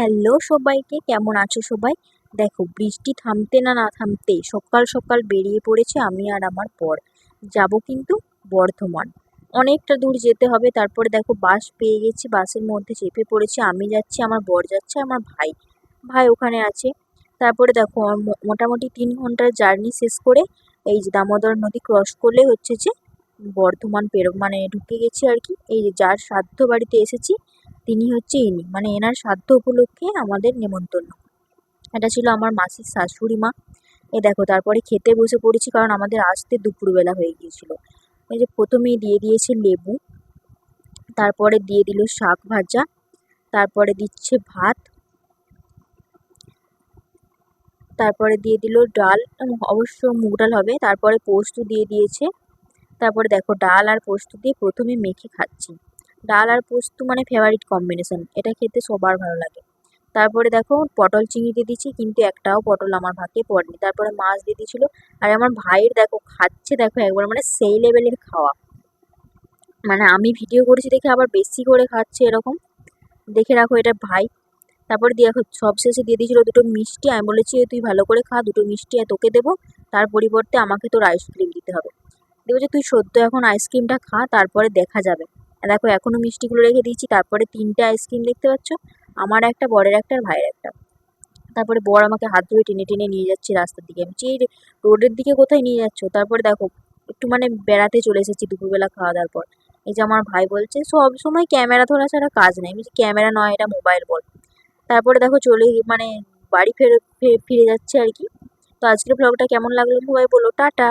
Hello সবাইকে, কেমন আছো সবাই? দেখো, বৃষ্টি থামতে না না থামতে সকাল সকাল বেরিয়ে পড়েছে আমি আর আমার বর যাব কিন্তু বর্ধমান। অনেকটা দূর যেতে হবে, তারপরে দেখো বাস পেয়ে গেছি, বাসের মধ্যে চেপে পড়েছি, আমি যাচ্ছি, আমার বর যাচ্ছে, আমার ভাই। ভাই ওখানে আছে। তারপরে দেখো মোটামুটি তিন ঘণ্টার জার্নি শেষ করে এই যে দামোদর নদী ক্রস করলে হচ্ছে যে বর্ধমান পেরো মানে ঢুকে গেছি আর কি। এই যার শ্রাদ্ধ বাড়িতে এসেছি তিনি হচ্ছে ইনি। মানে এনার শ্রাদ্ধ উপলক্ষে আমাদের নেমন্তন্ন। এটা ছিল আমার মাসির শাশুড়ি মা। এ দেখো, তারপরে খেতে বসে পড়েছি কারণ আমাদের আসতে দুপুরবেলা হয়ে গিয়েছিল। এই যে প্রথমেই দিয়ে দিয়েছে লেবু, তারপরে দিয়ে দিল শাক ভাজা, তারপরে দিচ্ছে ভাত, তারপরে দিয়ে দিল ডাল অবশ্য মুগ ডাল হবে, তারপরে পোস্ত দিয়ে দিয়েছে। তারপরে দেখো, ডাল আর পোস্ত দিয়ে প্রথমে মেখে খাচ্ছি। ডাল আর পোস্ত মানে ফেভারিট কম্বিনেশন এটা খেতে সবার ভালো লাগে। তারপরে দেখো, পটল চিংড়ি দিয়ে দিচ্ছি কিন্তু একটাও পটল আমার ভাগে পড়েনি। তারপরে মাছ দিয়ে দিয়েছিল, আর আমার ভাইয়ের দেখো, খাচ্ছে দেখো একবার মানে সেই লেভেলের খাওয়া। মানে আমি ভিডিও করেছি দেখে আবার বেশি করে খাচ্ছে এরকম। দেখে রাখো এটা ভাই। তারপরে দিয়ে দেখো, সবশেষে দিয়ে দিয়েছিলো দুটো মিষ্টি। আমি বলেছি, "এ, তুই ভালো করে খা, দুটো মিষ্টি আর তোকে দেবো। তার পরিবর্তে আমাকে তোর আইসক্রিম দিতে হবে। দিয়ে যে তুই সদ্য এখন আইসক্রিমটা খা, তারপরে দেখা যাবে। দেখো এখনও মিষ্টিগুলো রেখে দিয়েছি। তারপরে তিনটে আইসক্রিম দেখতে পাচ্ছ। আমার একটা, বরের একটা, আর ভাইয়ের একটা। তারপরে বর আমাকে হাত ধরে টেনে টেনে নিয়ে যাচ্ছে রাস্তার দিকে। আমি এই রোডের দিকে কোথায় নিয়ে যাচ্ছ? তারপরে দেখো, একটু মানে বেড়াতে চলে এসেছি দুপুরবেলা খাওয়া দাওয়ার পর। এই যে আমার ভাই বলছে, সব সময় ক্যামেরা ধরা ছাড়া কাজ নেই। আমি ক্যামেরা নয়, এটা মোবাইল বল। তারপরে দেখো চলে মানে বাড়ি ফের, ফিরে যাচ্ছে আর কি। তো আজকের ব্লগটা কেমন লাগল সবাই বলো, টাটা।